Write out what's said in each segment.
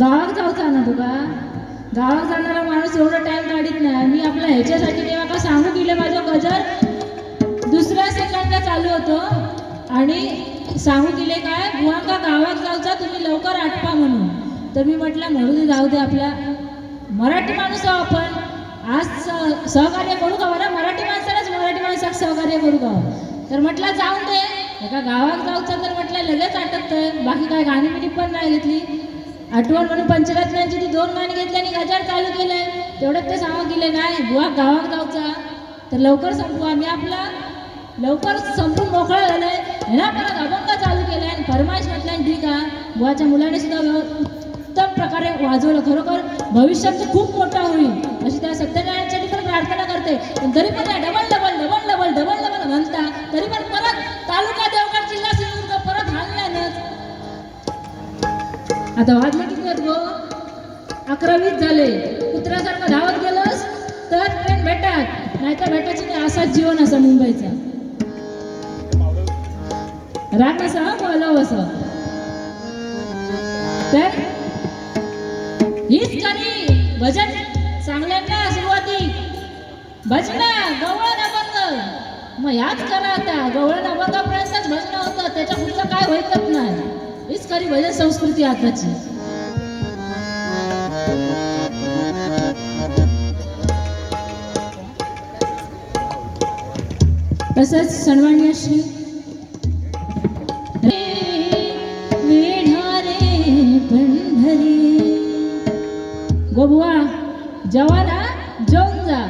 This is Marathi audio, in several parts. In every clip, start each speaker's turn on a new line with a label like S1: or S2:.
S1: गावात जाऊचा ना तुका गावात जाणारा माणूस एवढा टाइम काढीत नाही. मी आपल्या ह्याच्यासाठी तेव्हा का सांगू केलं माझं गजर? दुसऱ्या सेकंडला चालू होतं. आणि सांगू दिले काय? बुवांका गावात जाऊचा तुम्ही लवकर आटपा म्हणून. तर मी म्हटलं म्हणून दे जाऊ दे आपल्या. मराठी माणूस आहो आपण. आज सहकार्य करू का? बरं मराठी माणसालाच मराठी माणसाक सहकार्य करू का? तर म्हटलं जाऊ दे. एका गावात जाऊचा तर म्हटलं लगेच आटपतंय. बाकी काय गाणी बिणी पण नाही घेतली. आठवण म्हणून पंचरत्नांची ती दोन गाणी घेतली आणि गजर चालू केलंय. तेवढंच ते सांगू गेले नाही बुवा गावात जाऊचा तर लवकर संपू आम्ही आपला. लवकर संपून मोकळा झालाय. ह्याला परत अभंग चालू केलाय आणि फरमाईश म्हटलं ठीक आहे. बुवाच्या मुलाने सुद्धा उत्तम प्रकारे वाजवलं. खरोखर भविष्यात खूप मोठा होईल. अशी त्या सत्यनारायणसाठी पण प्रार्थना करते. पण तरी पण double double double double double double म्हणता तरी पण परत आता वाजलं किती आहेत गो अकरावीच झाले. कुत्र्यासारखं धावत गेलोस तर ट्रेन भेटत. नाही तर भेटायची नाही असाच जीवन असं मुंबईचा. राग असा बोलाव असं. तर हीच करी भजन चांगल्यांना सुरुवाती. भजना गवळण अभंग. मग याच करा आता. गवळण अभंगापर्यंतच भजन होतं. त्याच्या पुढचं काय व्हायचंच नाही. हीच खरी भजन संस्कृती आताची. तसंच सन्मान्य श्री वेढारे गोबुवा जवाना जेवून जा.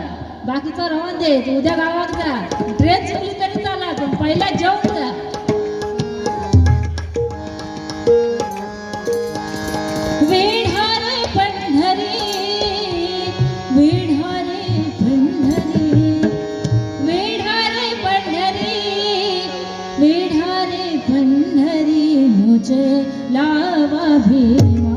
S1: बाकीचं रवण दे. उद्या गावात जा. ट्रेन चुकली तरी चाला पण पहिला जेवून जा. पंढरी मुझे लावा भीमा।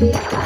S1: Yeah.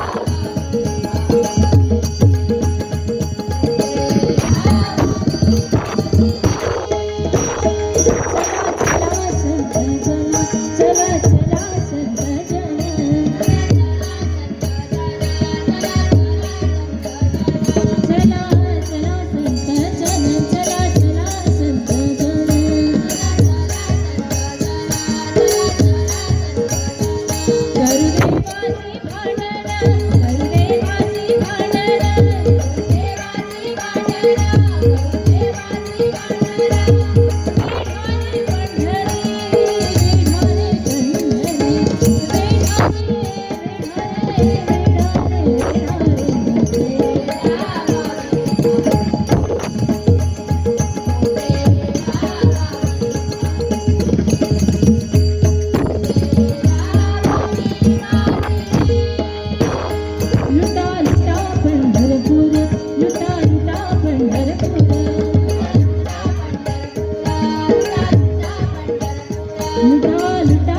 S1: suelta.